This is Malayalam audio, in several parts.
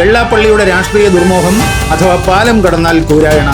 വെള്ളാപ്പള്ളിയുടെ രാഷ്ട്രീയ ദുർമോഹം അഥവാ പാലം കടന്നാൽ കൂരായണ.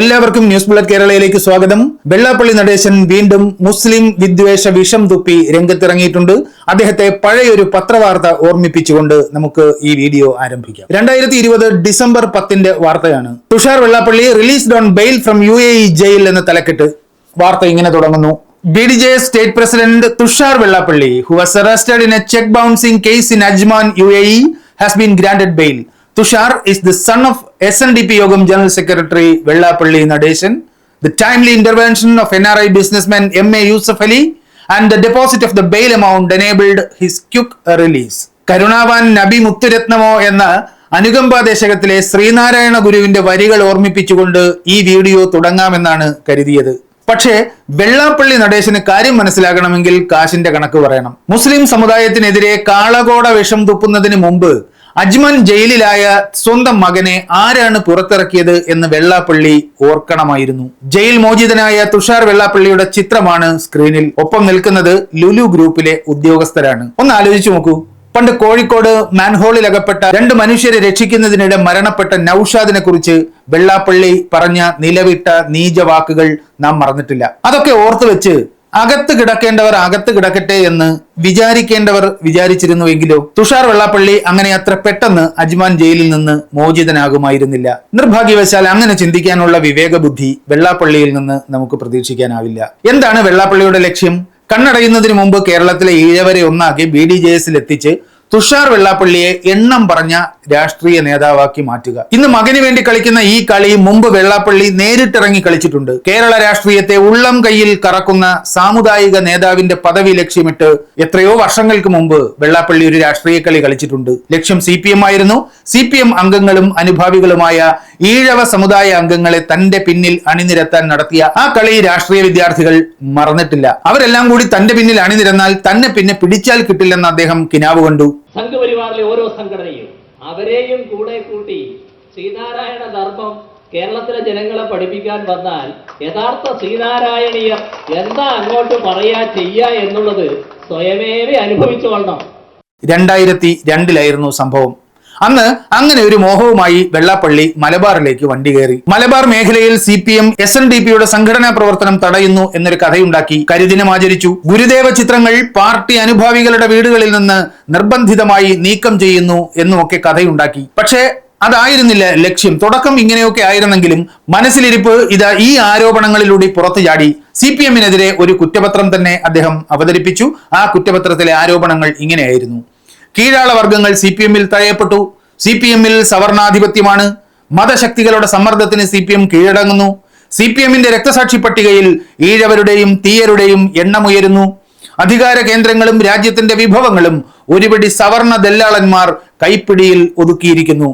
എല്ലാവർക്കും ന്യൂസ് ബുള്ളറ്റ് കേരളയിലേക്ക് സ്വാഗതം. വെള്ളാപ്പള്ളി നടേശൻ വീണ്ടും മുസ്ലിം വിദ്വേഷ വിഷം തുപ്പി രംഗത്തിറങ്ങിയിട്ടുണ്ട്. അദ്ദേഹത്തെ പഴയൊരു പത്രവാർത്ത ഓർമ്മിപ്പിച്ചുകൊണ്ട് നമുക്ക് ഈ വീഡിയോ ആരംഭിക്കാം. രണ്ടായിരത്തി ഇരുപത് ഡിസംബർ പത്തിന്റെ വാർത്തയാണ്. Tushar Vellappally released on bail from U A jail എന്ന തലക്കെട്ട്. വാർത്ത ഇങ്ങനെ തുടങ്ങുന്നു. B D J state president Tushar Vellappally who was arrested in a cheque bouncing case in Ajman U A E has been granted bail Tushar is the son of S N D P Yogam general secretary Vellappally Natesan General timely intervention of N R I business man M A Yusuf Ali and the deposit of the bail amount enabled his quick release കരുണാവാൻ നബി മുത്തുരത്നമോ എന്ന അനുകമ്പ ദേശകത്തിലെ ശ്രീനാരായണ ഗുരുവിന്റെ വരികൾ ഓർമ്മിപ്പിച്ചുകൊണ്ട് ഈ വീഡിയോ തുടങ്ങാമെന്നാണ് കരുതിയത്. പക്ഷേ വെള്ളാപ്പള്ളി നടേശന് കാര്യം മനസ്സിലാകണമെങ്കിൽ കാശിന്റെ കണക്ക് പറയണം. മുസ്ലിം സമുദായത്തിനെതിരെ കാളകോട വിഷം തുപ്പുന്നതിന് മുമ്പ് അജ്മൻ ജയിലിലായ സ്വന്തം മകനെ ആരാണ് പുറത്തിറക്കിയത് എന്ന് വെള്ളാപ്പള്ളി ഓർക്കണമായിരുന്നു. ജയിൽ മോചിതനായ തുഷാർ വെള്ളാപ്പള്ളിയുടെ ചിത്രമാണ് സ്ക്രീനിൽ. ഒപ്പം നിൽക്കുന്നത് ലുലു ഗ്രൂപ്പിലെ ഉദ്യോഗസ്ഥരാണ്. ഒന്ന് ആലോചിച്ചു നോക്കൂ. പണ്ട് കോഴിക്കോട് മാൻഹോളിൽ അകപ്പെട്ട രണ്ട് മനുഷ്യരെ രക്ഷിക്കുന്നതിനിടെ മരണപ്പെട്ട നൌഷാദിനെ കുറിച്ച് വെള്ളാപ്പള്ളി പറഞ്ഞ നിലവിട്ട നീചവാക്കുകൾ നാം മറന്നിട്ടില്ല. അതൊക്കെ ഓർത്തു വെച്ച് അകത്ത് കിടക്കേണ്ടവർ അകത്ത് കിടക്കട്ടെ എന്ന് വിചാരിക്കേണ്ടവർ വിചാരിച്ചിരുന്നുവെങ്കിലോ തുഷാർ വെള്ളാപ്പള്ളി അങ്ങനെ അത്ര പെട്ടെന്ന് അജ്മാൻ ജയിലിൽ നിന്ന് മോചിതനാകുമായിരുന്നില്ല. നിർഭാഗ്യവശാൽ അങ്ങനെ ചിന്തിക്കാനുള്ള വിവേകബുദ്ധി വെള്ളാപ്പള്ളിയിൽ നിന്ന് നമുക്ക് പ്രതീക്ഷിക്കാനാവില്ല. എന്താണ് വെള്ളാപ്പള്ളിയുടെ ലക്ഷ്യം? കണ്ണടയുന്നതിന് മുമ്പ് കേരളത്തിലെ ഈഴവരെ ഒന്നാക്കി ബി ഡി ജെ എസിൽ എത്തിച്ച് തുഷാർ വെള്ളാപ്പള്ളിയെ എണ്ണം പറഞ്ഞ രാഷ്ട്രീയ നേതാവാക്കി മാറ്റുക. ഇന്ന് മകന് വേണ്ടി കളിക്കുന്ന ഈ കളി മുമ്പ് വെള്ളാപ്പള്ളി നേരിട്ടിറങ്ങി കളിച്ചിട്ടുണ്ട്. കേരള രാഷ്ട്രീയത്തെ ഉള്ളം കയ്യിൽ കറക്കുന്ന സാമുദായിക നേതാവിന്റെ പദവി ലക്ഷ്യമിട്ട് എത്രയോ വർഷങ്ങൾക്ക് മുമ്പ് വെള്ളാപ്പള്ളി ഒരു രാഷ്ട്രീയ കളി കളിച്ചിട്ടുണ്ട്. ലക്ഷ്യം സി ആയിരുന്നു. സി അംഗങ്ങളും അനുഭാവികളുമായ ഈഴവ സമുദായ അംഗങ്ങളെ തന്റെ പിന്നിൽ അണിനിരത്താൻ നടത്തിയ ആ കളി രാഷ്ട്രീയ വിദ്യാർത്ഥികൾ മറന്നിട്ടില്ല. അവരെല്ലാം കൂടി തന്റെ പിന്നിൽ അണിനിരന്നാൽ തന്നെ പിന്നെ പിടിച്ചാൽ കിട്ടില്ലെന്ന് അദ്ദേഹം കിനാവ് കണ്ടു. സംഘപരിവാറിലെ ഓരോ സംഘടനയും അവരെയും കൂടെ കൂട്ടി ശ്രീനാരായണ ധർമ്മം കേരളത്തിലെ ജനങ്ങളെ പഠിപ്പിക്കാൻ വന്നാൽ യഥാർത്ഥ ശ്രീനാരായണീയർ എന്താ അങ്ങോട്ട് പറയാ ചെയ്യാ എന്നുള്ളത് സ്വയമേവ അനുഭവിച്ചുകൊള്ളണം രണ്ടായിരത്തി രണ്ടിലായിരുന്നു സംഭവം. അന്ന് അങ്ങനെ ഒരു മോഹവുമായി വെള്ളാപ്പള്ളി മലബാറിലേക്ക് വണ്ടി കയറി. മലബാർ മേഖലയിൽ C P M S N D പിയുടെ സംഘടനാ പ്രവർത്തനം തടയുന്നു എന്നൊരു കഥയുണ്ടാക്കി. കരിദിനം ആചരിച്ചു. ഗുരുദേവ ചിത്രങ്ങൾ പാർട്ടി അനുഭാവികളുടെ വീടുകളിൽ നിന്ന് നിർബന്ധിതമായി നീക്കം ചെയ്യുന്നു എന്നുമൊക്കെ കഥയുണ്ടാക്കി. പക്ഷേ അതായിരുന്നില്ല ലക്ഷ്യം. തുടക്കം ഇങ്ങനെയൊക്കെ ആയിരുന്നെങ്കിലും മനസ്സിലിരിപ്പ് ഇതാ ഈ ആരോപണങ്ങളിലൂടെ പുറത്തു ചാടി. സി പി എമ്മിനെതിരെ ഒരു കുറ്റപത്രം തന്നെ അദ്ദേഹം അവതരിപ്പിച്ചു. ആ കുറ്റപത്രത്തിലെ ആരോപണങ്ങൾ ഇങ്ങനെയായിരുന്നു. കീഴാള വർഗങ്ങൾ സി പി എമ്മിൽ തഴയപ്പെട്ടു. സി പി എമ്മിൽ സവർണാധിപത്യമാണ്. മതശക്തികളുടെ സമ്മർദ്ദത്തിന് സി പി എം കീഴടങ്ങുന്നു. സി പി എമ്മിന്റെ രക്തസാക്ഷി പട്ടികയിൽ ഈഴവരുടെയും തീയരുടെയും എണ്ണമുയരുന്നു അധികാര കേന്ദ്രങ്ങളും രാജ്യത്തിന്റെ വിഭവങ്ങളും ഒരുപടി സവർണ ദല്ലാളന്മാർ കൈപ്പിടിയിൽ ഒതുക്കിയിരിക്കുന്നു.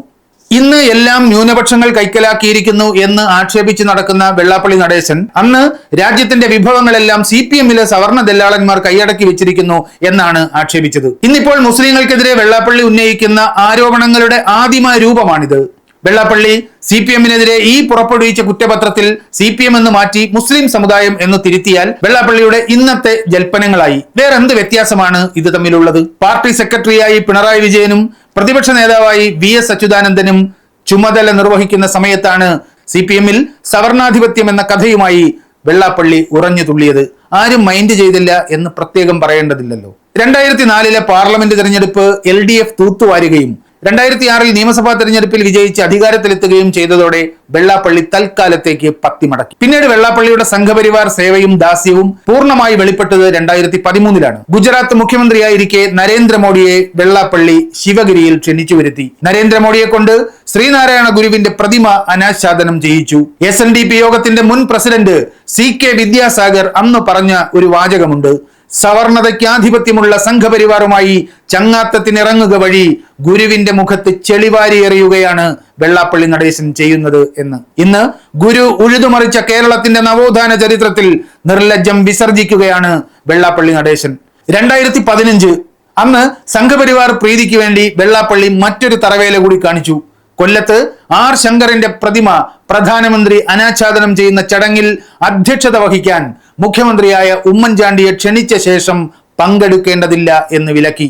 ഇന്ന് എല്ലാം ന്യൂനപക്ഷങ്ങൾ കൈക്കലാക്കിയിരിക്കുന്നു എന്ന് ആക്ഷേപിച്ച് നടക്കുന്ന വെള്ളാപ്പള്ളി നടേശൻ അന്ന് രാജ്യത്തിന്റെ വിഭവങ്ങളെല്ലാം സി പി എമ്മിലെ സവർണ ദല്ലാളന്മാർ കൈയടക്കി വെച്ചിരിക്കുന്നു എന്നാണ് ആക്ഷേപിച്ചത്. ഇന്നിപ്പോൾ മുസ്ലിങ്ങൾക്കെതിരെ വെള്ളാപ്പള്ളി ഉന്നയിക്കുന്ന ആരോപണങ്ങളുടെ ആദിമ രൂപമാണിത്. വെള്ളാപ്പള്ളി സി പി എമ്മിനെതിരെ ഈ പുറപ്പെടുവിച്ച കുറ്റപത്രത്തിൽ സി പി എം എന്ന് മാറ്റി മുസ്ലിം സമുദായം എന്ന് തിരുത്തിയാൽ വെള്ളാപ്പള്ളിയുടെ ഇന്നത്തെ ജൽപ്പനങ്ങളായി. വേറെന്ത് വ്യത്യാസമാണ് ഇത് തമ്മിലുള്ളത്? പാർട്ടി സെക്രട്ടറിയായി പിണറായി വിജയനും പ്രതിപക്ഷ നേതാവായി വി എസ് അച്യുതാനന്ദനും ചുമതല നിർവഹിക്കുന്ന സമയത്താണ് സി പി എമ്മിൽ സവർണാധിപത്യം എന്ന കഥയുമായി വെള്ളാപ്പള്ളി ഉറഞ്ഞു തുള്ളിയത്. ആരും മൈൻഡ് ചെയ്തില്ല എന്ന് പ്രത്യേകം പറയേണ്ടതില്ലല്ലോ. രണ്ടായിരത്തി നാലിലെ പാർലമെന്റ് തെരഞ്ഞെടുപ്പ് എൽ ഡി എഫ് തൂത്തുവാരുകയും രണ്ടായിരത്തി ആറിൽ നിയമസഭാ തെരഞ്ഞെടുപ്പിൽ വിജയിച്ച് അധികാരത്തിലെത്തുകയും ചെയ്തതോടെ വെള്ളാപ്പള്ളി തൽക്കാലത്തേക്ക് പത്തിമടക്കി. പിന്നീട് വെള്ളാപ്പള്ളിയുടെ സംഘപരിവാർ സേവയും ദാസ്യവും പൂർണമായി വെളിപ്പെട്ടത് രണ്ടായിരത്തി പതിമൂന്നിലാണ് ഗുജറാത്ത് മുഖ്യമന്ത്രിയായിരിക്കെ നരേന്ദ്രമോദിയെ വെള്ളാപ്പള്ളി ശിവഗിരിയിൽ ക്ഷണിച്ചു വരുത്തി. നരേന്ദ്രമോദിയെ കൊണ്ട് ശ്രീനാരായണ ഗുരുവിന്റെ പ്രതിമ അനാച്ഛാദനം ചെയ്യിച്ചു. എസ് യോഗത്തിന്റെ മുൻ പ്രസിഡന്റ് സി കെ വിദ്യാസാഗർ അന്ന് പറഞ്ഞ ഒരു വാചകമുണ്ട്. സവർണതയ്ക്കാധിപത്യമുള്ള സംഘപരിവാറുമായി ചങ്ങാത്തത്തിനിറങ്ങുക വഴി ഗുരുവിന്റെ മുഖത്ത് ചെളിവാരി എറിയുകയാണ് വെള്ളാപ്പള്ളി നടേശൻ ചെയ്യുന്നത് എന്ന്. ഇന്ന് ഗുരു ഉഴുതുമറിച്ച കേരളത്തിന്റെ നവോത്ഥാന ചരിത്രത്തിൽ നിർലജ്ജം വിസർജിക്കുകയാണ് വെള്ളാപ്പള്ളി നടേശൻ. രണ്ടായിരത്തി പതിനഞ്ച് അന്ന് സംഘപരിവാർ പ്രീതിക്ക് വേണ്ടി വെള്ളാപ്പള്ളി മറ്റൊരു തറവേല കൂടി കാണിച്ചു. കൊല്ലത്ത് ആർ ശങ്കറിന്റെ പ്രതിമ പ്രധാനമന്ത്രി അനാച്ഛാദനം ചെയ്യുന്ന ചടങ്ങിൽ അധ്യക്ഷത വഹിക്കാൻ മുഖ്യമന്ത്രിയായ ഉമ്മൻചാണ്ടിയെ ക്ഷണിച്ച ശേഷം പങ്കെടുക്കേണ്ടതില്ല എന്ന് വിലക്കി.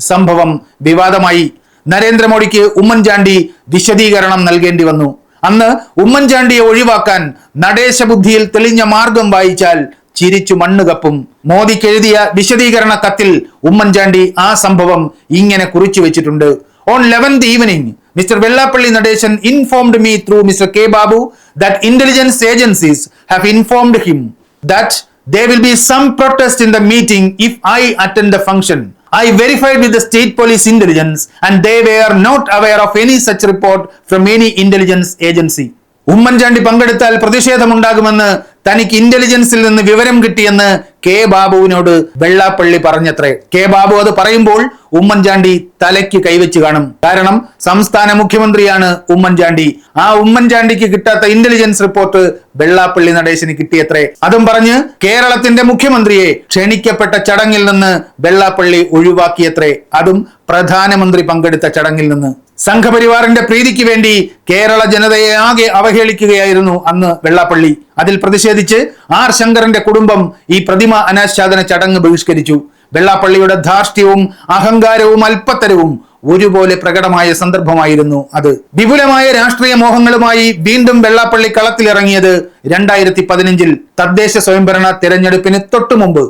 സംഭവം വിവാദമായി. നരേന്ദ്രമോദിക്ക് ഉമ്മൻചാണ്ടി വിശദീകരണം നൽകേണ്ടി വന്നു. അന്ന് ഉമ്മൻചാണ്ടിയെ ഒഴിവാക്കാൻ നടേശബുദ്ധിയിൽ തെളിഞ്ഞ മാർഗം വായിച്ചാൽ ചിരിച്ചു മണ്ണുകപ്പും മോദിക്ക് എഴുതിയ വിശദീകരണ കത്തിൽ ഉമ്മൻചാണ്ടി ആ സംഭവം ഇങ്ങനെ കുറിച്ചു വെച്ചിട്ടുണ്ട്. On eleventh evening mister Vellappally Natesan informed me through mister K Babu that intelligence agencies have informed him that there will be some protest in the meeting if I attend the function. I verified with the state police intelligence and they were not aware of any such report from any intelligence agency. Oommen Chandy പങ്കെടുത്താൽ പ്രതിഷേധമുണ്ടാകുമെന്ന് തനിക്ക് ഇന്റലിജൻസിൽ നിന്ന് വിവരം കിട്ടിയെന്ന് കെ ബാബുവിനോട് വെള്ളാപ്പള്ളി പറഞ്ഞത്രേ. കെ ബാബു അത് പറയുമ്പോൾ ഉമ്മൻചാണ്ടി തലയ്ക്ക് കൈവച്ച് കാണും. കാരണം സംസ്ഥാന മുഖ്യമന്ത്രിയാണ് ഉമ്മൻചാണ്ടി. ആ ഉമ്മൻചാണ്ടിക്ക് കിട്ടാത്ത ഇന്റലിജൻസ് റിപ്പോർട്ട് വെള്ളാപ്പള്ളി നടേശന് കിട്ടിയത്രേ. അതും പറഞ്ഞ് കേരളത്തിന്റെ മുഖ്യമന്ത്രിയെ ക്ഷണിക്കപ്പെട്ട ചടങ്ങിൽ നിന്ന് വെള്ളാപ്പള്ളി ഒഴിവാക്കിയത്രേ. അതും പ്രധാനമന്ത്രി പങ്കെടുത്ത ചടങ്ങിൽ നിന്ന്. സംഘപരിവാറിന്റെ പ്രീതിക്ക് വേണ്ടി കേരള ജനതയെ ആകെ അവഹേളിക്കുകയായിരുന്നു അന്ന് വെള്ളാപ്പള്ളി. അതിൽ പ്രതിഷേധിച്ച് ആർ ശങ്കറിന്റെ കുടുംബം ഈ പ്രതിമ അനാച്ഛാദന ചടങ്ങ് ബഹിഷ്കരിച്ചു. വെള്ളാപ്പള്ളിയുടെ ധാർഷ്ട്യവും അഹങ്കാരവും അല്പത്തരവും ഒരുപോലെ പ്രകടമായ സന്ദർഭമായിരുന്നു അത്. വിപുലമായ രാഷ്ട്രീയ മോഹങ്ങളുമായി വീണ്ടും വെള്ളാപ്പള്ളി കളത്തിലിറങ്ങിയത് രണ്ടായിരത്തി പതിനഞ്ചിൽ തദ്ദേശ സ്വയംഭരണ തിരഞ്ഞെടുപ്പിന് തൊട്ടു മുമ്പ്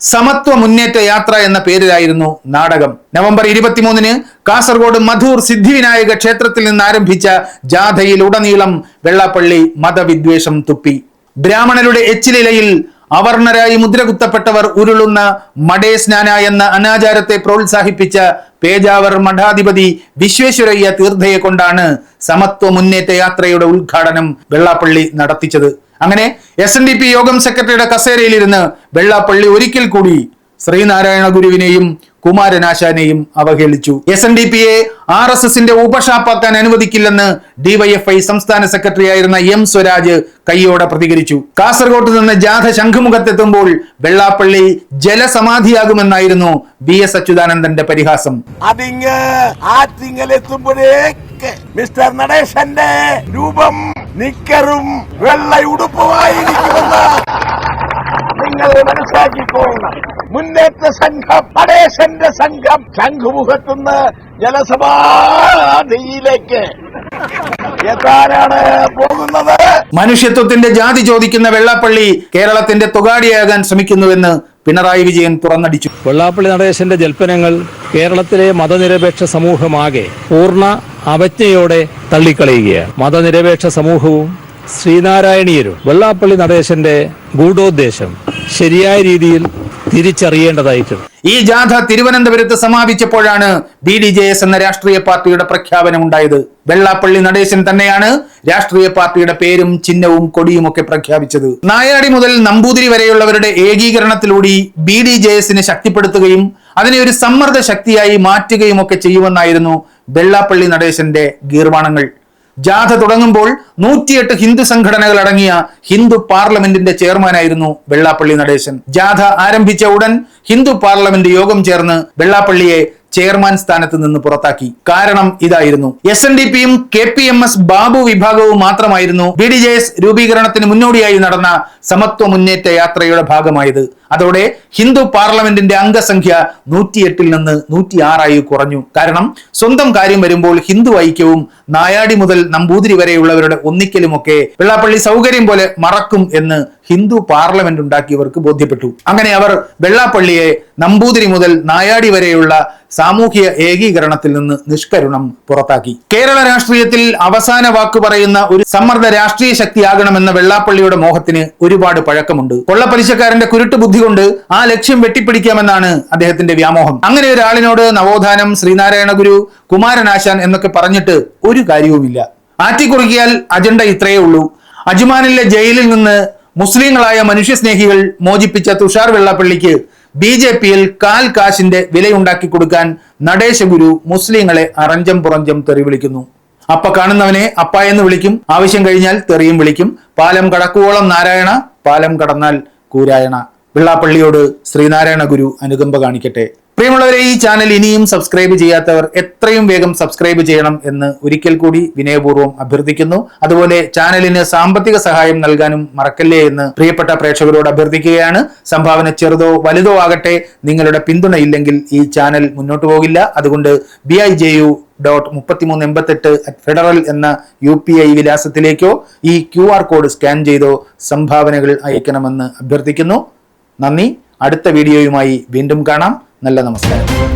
സമത്വ മുന്നേറ്റ യാത്ര എന്ന പേരിലായിരുന്നു നാടകം. നവംബർ ഇരുപത്തിമൂന്നിന് കാസർഗോഡ് മധൂർ സിദ്ധിവിനായക ക്ഷേത്രത്തിൽ നിന്ന് ആരംഭിച്ച ജാഥയിൽ ഉടനീളം വെള്ളാപ്പള്ളി മതവിദ്വേഷം തുപ്പി. ബ്രാഹ്മണരുടെ എച്ചിലിലയിൽ അവർണരായി മുദ്രകുത്തപ്പെട്ടവർ ഉരുളുന്ന മടേ സ്നാന എന്ന അനാചാരത്തെ പ്രോത്സാഹിപ്പിച്ച പേജാവർ മഠാധിപതി വിശ്വേശ്വരയ്യ തീർത്ഥയെ കൊണ്ടാണ് സമത്വ മുന്നേറ്റ യാത്രയുടെ ഉദ്ഘാടനം വെള്ളാപ്പള്ളി നടത്തിച്ചത്. അങ്ങനെ എസ് എൻ ഡി പി യോഗം സെക്രട്ടറിയുടെ കസേരയിലിരുന്ന് വെള്ളാപ്പള്ളി ഒരിക്കൽ കൂടി ശ്രീനാരായണ ഗുരുവിനെയും കുമാരനാശാനെയും അവഹേളിച്ചു. എസ് എൻ ഡി പിയെ ആർ എസ് എസിന്റെ ഉപഷാപ്പാക്കാൻ അനുവദിക്കില്ലെന്ന് ഡിവൈഎഫ്ഐ സംസ്ഥാന സെക്രട്ടറി ആയിരുന്ന എം സ്വരാജ് കയ്യോടെ പ്രതികരിച്ചു. കാസർഗോട്ട് നിന്ന് ജാഥ ശംഖുമുഖത്തെത്തുമ്പോൾ വെള്ളാപ്പള്ളി ജലസമാധിയാകുമെന്നായിരുന്നു ബി എസ് അച്യുതാനന്ദന്റെ പരിഹാസം. അതിങ്ങ് മിസ്റ്റർ നടേശന്റെ രൂപം നിക്കറും വെള്ള ഉടുപ്പുമായിരിക്കുമെന്ന് നിങ്ങൾ മനസ്സിലാക്കിക്കോണം മുന്നേറ്റ സംഘം നടേശന്റെ സംഘം ശംഖുമുഖത്തുനിന്ന് ജലസഭയിലേക്ക് എത്താനാണ് പോകുന്നത്? മനുഷ്യത്വത്തിന്റെ ജാതി ചോദിക്കുന്ന വെള്ളാപ്പള്ളി കേരളത്തിന്റെ തുകാടിയാകാൻ ശ്രമിക്കുന്നുവെന്ന് പിണറായി വിജയൻ തുറന്നടിച്ചു വെള്ളാപ്പള്ളി നടേശന്റെ ജൽപ്പനങ്ങൾ കേരളത്തിലെ മതനിരപേക്ഷ സമൂഹമാകെ പൂർണ അവജ്ഞയോടെ തള്ളിക്കളയുകയാണ്. മതനിരപേക്ഷ സമൂഹവും ശ്രീനാരായണീയരും വെള്ളാപ്പള്ളി നടേശന്റെ ഗൂഢോദ്ദേശം ശരിയായ രീതിയിൽ തിരിച്ചറിയേണ്ടതായിട്ടുണ്ട്. ഈ ജാഥ തിരുവനന്തപുരത്ത് സമാപിച്ചപ്പോഴാണ് ബി ഡി ജെ എസ് എന്ന രാഷ്ട്രീയ പാർട്ടിയുടെ പ്രഖ്യാപനം ഉണ്ടായത്. വെള്ളാപ്പള്ളി നടേശൻ തന്നെയാണ് രാഷ്ട്രീയ പാർട്ടിയുടെ പേരും ചിഹ്നവും കൊടിയും ഒക്കെ പ്രഖ്യാപിച്ചത്. നായാടി മുതൽ നമ്പൂതിരി വരെയുള്ളവരുടെ ഏകീകരണത്തിലൂടെ ബി ഡി ജെ എസിനെ ശക്തിപ്പെടുത്തുകയും അതിനെ ഒരു സമ്മർദ്ദ ശക്തിയായി മാറ്റുകയും ഒക്കെ ചെയ്യുമെന്നായിരുന്നു വെള്ളാപ്പള്ളി നടേശന്റെ ഗീർവാണങ്ങൾ. ജാഥ തുടങ്ങുമ്പോൾ നൂറ്റിയെട്ട് ഹിന്ദു സംഘടനകൾ അടങ്ങിയ ഹിന്ദു പാർലമെന്റിന്റെ ചെയർമാനായിരുന്നു വെള്ളാപ്പള്ളി നടേശൻ. ജാഥ ആരംഭിച്ച ഉടൻ ഹിന്ദു പാർലമെന്റ് യോഗം ചേർന്ന് വെള്ളാപ്പള്ളിയെ ചെയർമാൻ സ്ഥാനത്ത് നിന്ന് പുറത്താക്കി. കാരണം ഇതായിരുന്നു. എസ് എൻ ഡി പിയും K P M S Babu വിഭാഗവും മാത്രമായിരുന്നു ബി ഡി ജെ എസ് രൂപീകരണത്തിന് മുന്നോടിയായി നടന്ന സമത്വ മുന്നേറ്റ യാത്രയുടെ ഭാഗമായത്. അതോടെ ഹിന്ദു പാർലമെന്റിന്റെ അംഗസംഖ്യ നൂറ്റിയെട്ടിൽ നിന്ന് നൂറ്റി ആറായി കുറഞ്ഞു. കാരണം സ്വന്തം കാര്യം വരുമ്പോൾ ഹിന്ദു ഐക്യവും നായാടി മുതൽ നമ്പൂതിരി വരെയുള്ളവരുടെ ഒന്നിക്കലുമൊക്കെ വെള്ളാപ്പള്ളി സൗകര്യം പോലെ മറക്കും എന്ന് ഹിന്ദു പാർലമെന്റ് ഉണ്ടാക്കിയവർക്ക് ബോധ്യപ്പെട്ടു. അങ്ങനെ അവർ വെള്ളാപ്പള്ളിയെ നമ്പൂതിരി മുതൽ നായാടി വരെയുള്ള സാമൂഹ്യ ഏകീകരണത്തിൽ നിന്ന് നിഷ്കരുണം പുറത്താക്കി. കേരള രാഷ്ട്രീയത്തിൽ അവസാന വാക്ക് പറയുന്ന ഒരു സമ്മർദ്ദ രാഷ്ട്രീയ ശക്തിയാകണമെന്ന വെള്ളാപ്പള്ളിയുടെ മോഹത്തിന് ഒരുപാട് പഴക്കമുണ്ട്. കൊള്ളപ്പലിശക്കാരന്റെ കുരുട്ട് ബുദ്ധി കൊണ്ട് ആ ലക്ഷ്യം വെട്ടിപ്പിടിക്കാമെന്നാണ് അദ്ദേഹത്തിന്റെ വ്യാമോഹം. അങ്ങനെ ഒരാളിനോട് നവോത്ഥാനം ശ്രീനാരായണ ഗുരു കുമാരനാശാൻ എന്നൊക്കെ പറഞ്ഞിട്ട് ഒരു കാര്യവുമില്ല. ആറ്റിക്കുറുക്കിയാൽ അജണ്ട ഇത്രയേ ഉള്ളൂ. അജ്മാനിലെ ജയിലിൽ നിന്ന് മുസ്ലിങ്ങളായ മനുഷ്യസ്നേഹികൾ മോചിപ്പിച്ച തുഷാർ വെള്ളാപ്പള്ളിക്ക് ബി ജെ പിയിൽ കാൽ കാശിന്റെ വിലയുണ്ടാക്കി കൊടുക്കാൻ നടേശ ഗുരു മുസ്ലിങ്ങളെ അറഞ്ചം പുറഞ്ചം തെറി വിളിക്കുന്നു. അപ്പ കാണുന്നവനെ അപ്പ എന്ന് വിളിക്കും. ആവശ്യം കഴിഞ്ഞാൽ തെറിയും വിളിക്കും. പാലം കടക്കുവോളം നാരായണ പാലം കടന്നാൽ കൂരായണ. വെള്ളാപ്പള്ളിയോട് ശ്രീനാരായണ ഗുരു അനുകമ്പ കാണിക്കട്ടെ. പ്രിയമുള്ളവരെ ഈ ചാനൽ ഇനിയും സബ്സ്ക്രൈബ് ചെയ്യാത്തവർ എത്രയും വേഗം സബ്സ്ക്രൈബ് ചെയ്യണം എന്ന് ഒരിക്കൽ കൂടി വിനയപൂർവം അഭ്യർത്ഥിക്കുന്നു. അതുപോലെ ചാനലിന് സാമ്പത്തിക സഹായം നൽകാനും മറക്കല്ലേ എന്ന് പ്രിയപ്പെട്ട പ്രേക്ഷകരോട് അഭ്യർത്ഥിക്കുകയാണ്. സംഭാവന ചെറുതോ വലുതോ ആകട്ടെ നിങ്ങളുടെ പിന്തുണയില്ലെങ്കിൽ ഈ ചാനൽ മുന്നോട്ട് പോകില്ല. അതുകൊണ്ട് B I J U dot മുപ്പത്തിമൂന്ന് എൺപത്തെട്ട് ഫെഡറൽ എന്ന യു പി ഐ വിലാസത്തിലേക്കോ ഈ ക്യു ആർ കോഡ് സ്കാൻ ചെയ്തോ സംഭാവനകൾ അയക്കണമെന്ന് അഭ്യർത്ഥിക്കുന്നു. നന്ദി. അടുത്ത വീഡിയോയുമായി വീണ്ടും കാണാം. നല്ല നമസ്കാരം.